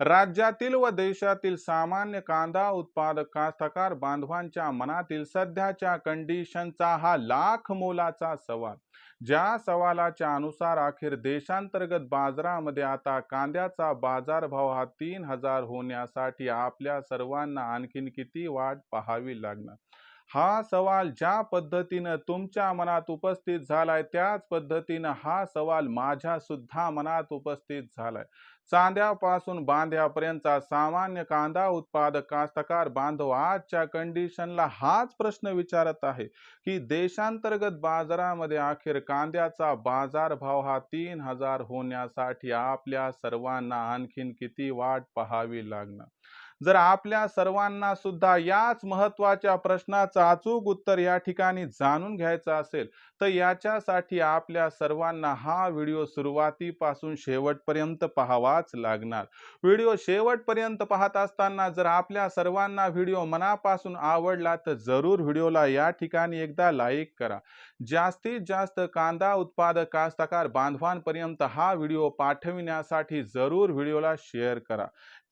राज्यातील व देशातील सामान्य कांदा उत्पादक कास्तकार बांधवांच्या मनातील सध्याच्या कंडिशनचा हा लाख मोलाचा सवाल. ज्या सवालाच्या अनुसार अखेर देशांतर्गत बाजारामध्ये आता कांद्याचा बाजारभाव हा तीन हजार होण्यासाठी आपल्या सर्वांना आणखीन किती वाट पाहावी लागणार? हा सवाल ज्या पद्धतीनं तुमच्या मनात उपस्थित झालाय त्याच पद्धतीनं हा सवाल माझ्या सुद्धा मनात उपस्थित झालाय. चांद्यापासून बांध्यापर्यंतचा सामान्य कांदा उत्पादक कास्तकार बांधव आजच्या कंडिशनला हाच प्रश्न विचारत आहे की देशांतर्गत बाजारामध्ये अखेर कांद्याचा बाजारभाव हा तीन हजार होण्यासाठी आपल्या सर्वांना आणखीन किती वाट पाहावी लागणार? जर आपल्या सर्वांना सुद्धा याच महत्त्वाच्या प्रश्नाचं अचूक उत्तर या ठिकाणी जाणून घ्यायचं असेल तर याच्यासाठी आपल्या सर्वांना हा व्हिडिओ सुरुवातीपासून शेवटपर्यंत पाहावाच लागणार. व्हिडिओ शेवटपर्यंत पाहत असताना जर आपल्या सर्वांना व्हिडिओ मनापासून आवडला तर जरूर व्हिडिओला या ठिकाणी एकदा लाईक करा. जास्तीत जास्त कांदा उत्पादक कास्तकार बांधवांपर्यंत हा व्हिडिओ पाठविण्यासाठी जरूर व्हिडिओला शेअर करा.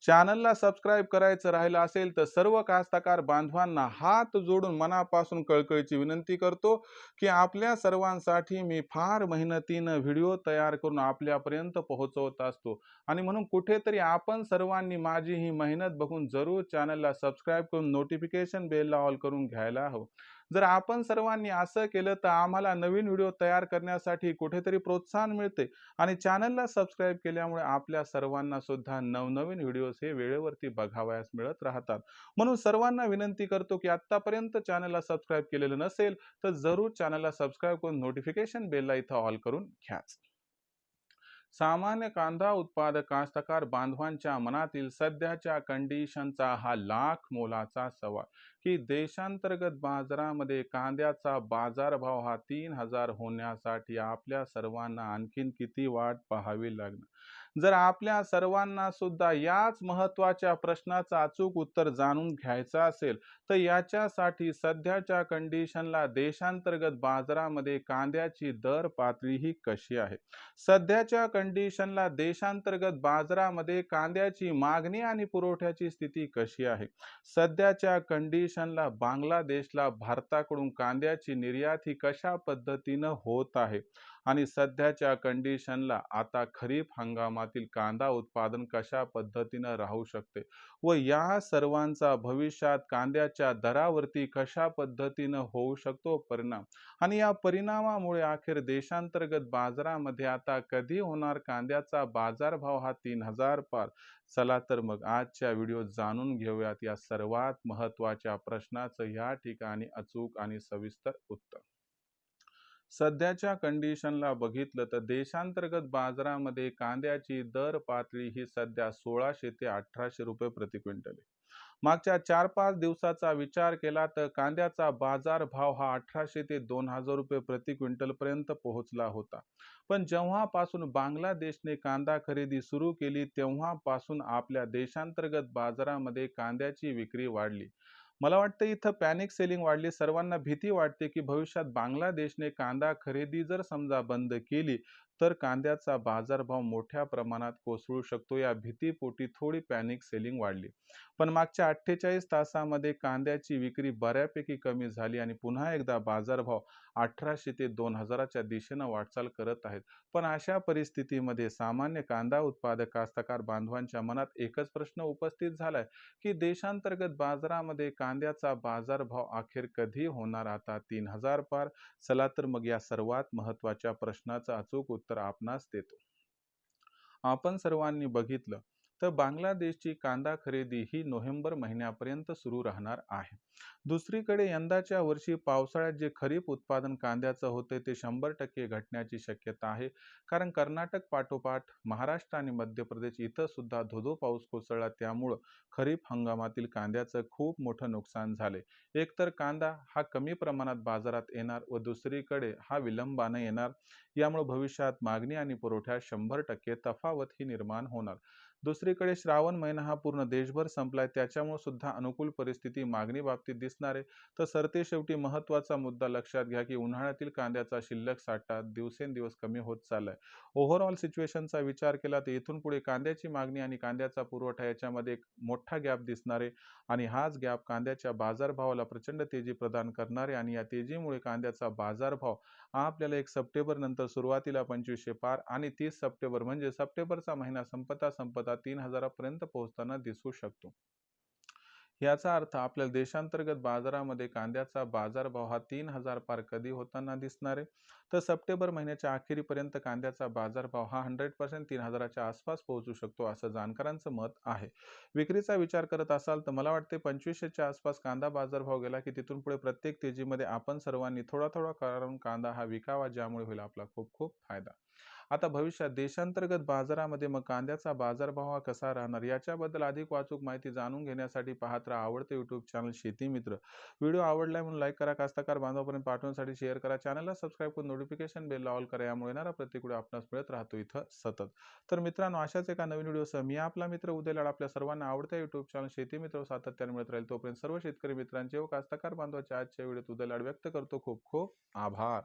चॅनलला सबस्क्राईब करायचं राहिलं असेल तर सर्व कास्तकार बांधवांना हात जोडून मनापासून कळकळीची विनंती करतो की आपल्या सर्वांसाठी मी फार मेहनतीनं व्हिडिओ तयार करून आपल्यापर्यंत पोहोचवत असतो. आणि म्हणून कुठेतरी आपण सर्वांनी माझी ही मेहनत बघून जरूर चॅनलला सबस्क्राईब करून नोटिफिकेशन बेलला ऑल करून घ्यायला हवं. जर आपण सर्वांनी असं केलं तर आम्हाला नवीन व्हिडिओ तयार करण्यासाठी कुठेतरी प्रोत्साहन मिळते. आणि चॅनलला सबस्क्राईब केल्यामुळे आपल्या सर्वांना सुद्धा नवनवीन व्हिडिओज हे वेळेवरती बघावयास मिळत राहतात. म्हणून सर्वांना विनंती करतो की आत्तापर्यंत चॅनलला सबस्क्राईब केलेलं नसेल तर जरूर चॅनलला सबस्क्राईब करून नोटिफिकेशन बेलला इथं ऑल करून घ्याच. सामान्य कांदा उत्पादक कास्तकार बांधवांच्या मनातील सध्याच्या कंडिशनचा हा लाख मोलाचा सवाल की देशांतर्गत बाजारामध्ये कांद्याचा बाजारभाव हा तीन हजार होण्यासाठी आपल्या सर्वांना आणखीन किती वाट पाहावी लागणार? जर आपल्या सर्वांना सुद्धा याच महत्त्वाच्या प्रश्नाचं अचूक उत्तर जाणून घ्यायचं असेल तर याच्यासाठी सध्याच्या कंडिशनला देशांतर्गत बाजारामध्ये कांद्याची दर पातळी ही कशी आहे? सध्याच्या कंडिशनला देशांतर्गत बाजारामध्ये कांद्याची मागणी आणि पुरवठ्याची स्थिती कशी आहे? सध्याच्या कंडिशनला बांगलादेशला भारताकडून कांद्याची निर्यात ही कशा पद्धतीनं होत आहे? आणि सध्याच्या कंडिशनला आता खरीप हंगामातील कांदा उत्पादन कशा पद्धतीनं राहू शकते व या सर्वांचा भविष्यात कांद्याच्या दरावरती कशा पद्धतीनं होऊ शकतो परिणाम? आणि या परिणामामुळे अखेर देशांतर्गत बाजारामध्ये आता कधी होणार कांद्याचा बाजारभाव हा तीन हजार पार? चला तर मग आजच्या व्हिडिओ जाणून घेऊयात या सर्वात महत्त्वाच्या प्रश्नाचं या ठिकाणी अचूक आणि सविस्तर उत्तर. सध्याच्या कंडिशनला बघितलं तर देशांतर्गत बाजारामध्ये कांद्याची दर पातळी ही सध्या सोळाशे ते अठराशे रुपये प्रति क्विंटल आहे. मागच्या चार पाच दिवसाचा विचार केला तर कांद्याचा बाजार भाव हा अठराशे ते दोन हजार रुपये प्रति क्विंटल पर्यंत पोहोचला होता. पण जेव्हापासून बांगलादेशने कांदा खरेदी सुरू केली तेव्हापासून आपल्या देशांतर्गत बाजारामध्ये कांद्याची विक्री वाढली. मला वाटतं इथं पॅनिक सेलिंग वाढली. सर्वांना भीती वाटते की भविष्यात बांगलादेशने कांदा खरेदी जर समजा बंद केली तर कांद्याचा बाजारभाव मोठ्या प्रमाणात कोसळू शकतो. या भीतीपोटी थोडी पॅनिक सेलिंग वाढली. पण मागच्या अठ्ठेचाळीस तासामध्ये कांद्याची विक्री बऱ्यापैकी कमी झाली आणि पुन्हा एकदा बाजारभाव अठराशे ते दोन हजाराच्या दिशेनं वाटचाल करत आहेत. पण अशा परिस्थितीमध्ये सामान्य कांदा उत्पादक कास्तकार बांधवांच्या मनात एकच प्रश्न उपस्थित झालाय की देशांतर्गत बाजारामध्ये कांद्याचा बाजारभाव अखेर कधी होणार? आता तीन हजार पार चला तर मग या सर्वात महत्त्वाच्या प्रश्नाचं अचूक उत्तर आपणास देतो. आपण सर्वांनी बघितलं तर बांगलादेशची कांदा खरेदी ही नोव्हेंबर महिन्यापर्यंत सुरू राहणार आहे. दुसरीकडे यंदाच्या वर्षी पावसाळ्यात जे खरीप उत्पादन कांद्याचं होते ते शंभर टक्के घटण्याची शक्यता आहे. कारण कर्नाटक पाठोपाठ महाराष्ट्र आणि मध्य प्रदेश इथं सुद्धा धोधो पाऊस कोसळला. त्यामुळं खरीप हंगामातील कांद्याचं खूप मोठं नुकसान झाले एकतर कांदा हा कमी प्रमाणात बाजारात येणार व दुसरीकडे हा विलंबाने येणार. यामुळे भविष्यात मागणी आणि पुरवठ्यात शंभर टक्के तफावत ही निर्माण होणार. दुसरीकडे श्रावण महिना हा पूर्ण देशभर संपलाय त्याच्यामुळे सुद्धा अनुकूल परिस्थिती मागणी बाबतीत दिसणार. आहे तर सरते शेवटी महत्त्वाचा मुद्दा लक्षात घ्या की उन्हाळ्यातील कांद्याचा शिल्लक साठा दिवसेंदिवस कमी होत चाललाय. ओव्हरऑल सिच्युएशनचा विचार केला तर इथून पुढे कांद्याची मागणी आणि कांद्याचा पुरवठा याच्यामध्ये एक मोठा गॅप दिसणार आहे आणि हाच गॅप कांद्याच्या बाजारभावाला प्रचंड तेजी प्रदान करणार आहे आणि या तेजीमुळे कांद्याचा बाजारभाव हा आपल्याला एक सप्टेंबर नंतर सुरुवातीला पंचवीसशे पार आणि तीस सप्टेंबर म्हणजे सप्टेंबरचा महिना संपता संपता तीन हजारापर्यंत पोहोचताना दिसू शकतो. याचा अर्थ आपल्या देशांतर्गत बाजारामध्ये कांद्याचा बाजारभाव हा तीन हजार पार कधी होताना दिसणार आहे? तर सप्टेंबर महिन्याच्या अखेरीपर्यंत कांद्याचा बाजारभाव हा हंड्रेड पर्सेंट तीन हजाराच्या आसपास पोहोचू शकतो असं जाणकारांचं मत आहे. विक्रीचा विचार करत असाल तर मला वाटते पंचवीसशेच्या आसपास कांदा बाजारभाव गेला की तिथून पुढे प्रत्येक तेजीमध्ये आपण सर्वांनी थोडा थोडा कारण कांदा हा विकावा ज्यामुळे होईल आपला खूप खूप फायदा. आता भविष्यात देशांतर्गत बाजारामध्ये मग कांद्याचा बाजारभाव हा कसा राहणार? याच्याबद्दल अधिक वाचूक माहिती जाणून घेण्यासाठी पाहत राहा आवडते युट्यूब चॅनल शेती मित्र. व्हिडिओ आवडलाय म्हणून लाईक करा कास्तकार बांधवापर्यंत पाठवण्यासाठी शेअर करा. चॅनलला सबस्क्राईब करून नोटिफिकेशन बेल ऑल करा. यामुळे येणारा प्रत्येक आपणास मिळत राहतो इथं सतत. तर मित्रांनो अशाच एका नवीन व्हिडिओसह मी आपला मित्र उद्याला आपल्या सर्वांना आवडत्या युट्यूब चॅनल शेती मित्र सातत्याने मिळत राहील. तोपर्यंत सर्व शेतकरी मित्रांचे व कास्तकार बांधवाच्या आजच्या व्हिडिओत उद्याला व्यक्त करतो. खूप खूप आभार.